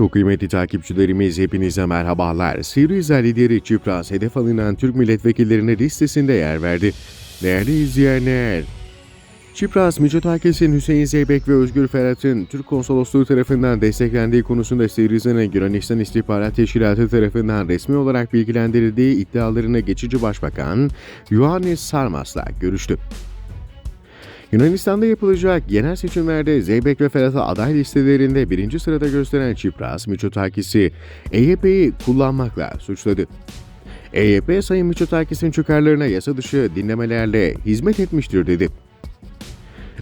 Çok kıymetli takipçilerimiz hepinize merhabalar. Siriza lideri Çipras hedef alınan Türk milletvekillerine listesinde yer verdi. Değerli izleyenler, Çipras, Mitsotakis'in Hüseyin Zeybek ve Özgür Ferhat'ın Türk konsolosluğu tarafından desteklendiği konusunda Siriza'nın Yunanistan İstihbarat Teşkilatı tarafından resmi olarak bilgilendirildiği iddialarını geçici başbakan Ioannis Sarmas'la görüştü. Yunanistan'da yapılacak genel seçimlerde Zeybek ve Ferhat'ı aday listelerinde birinci sırada gösteren Çipras, Mitsotakis'i EYP'yi kullanmakla suçladı. EYP, Sayın Mitsotakis'in çıkarlarına yasa dışı dinlemelerle hizmet etmiştir dedi.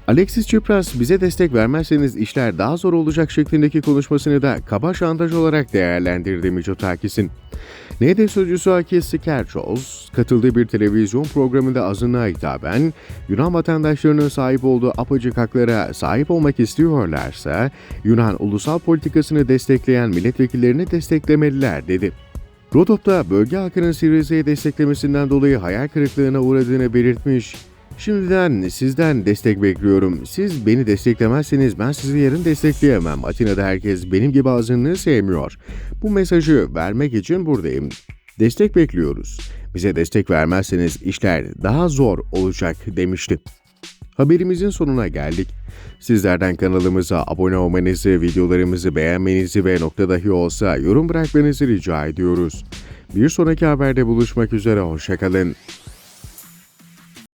Alexis Tsipras bize destek vermezseniz işler daha zor olacak şeklindeki konuşmasını da kaba şantaj olarak değerlendirdi Mitsotakis'in. ND sözcüsü Akis Sikerçoz, katıldığı bir televizyon programında azınlığa hitaben, Yunan vatandaşlarının sahip olduğu apacık haklara sahip olmak istiyorlarsa, Yunan ulusal politikasını destekleyen milletvekillerini desteklemeliler dedi. Rodop'ta bölge halkının Siriza'yı desteklemesinden dolayı hayal kırıklığına uğradığını belirtmiş, Şimdiden sizden destek bekliyorum. Siz beni desteklemezseniz ben sizi yarın destekleyemem. Atina'da herkes benim gibi azınlığı sevmiyor. Bu mesajı vermek için buradayım. Destek bekliyoruz. Bize destek vermezseniz işler daha zor olacak demişti. Haberimizin sonuna geldik. Sizlerden kanalımıza abone olmanızı, videolarımızı beğenmenizi ve nokta dahi olsa yorum bırakmanızı rica ediyoruz. Bir sonraki haberde buluşmak üzere, hoşçakalın.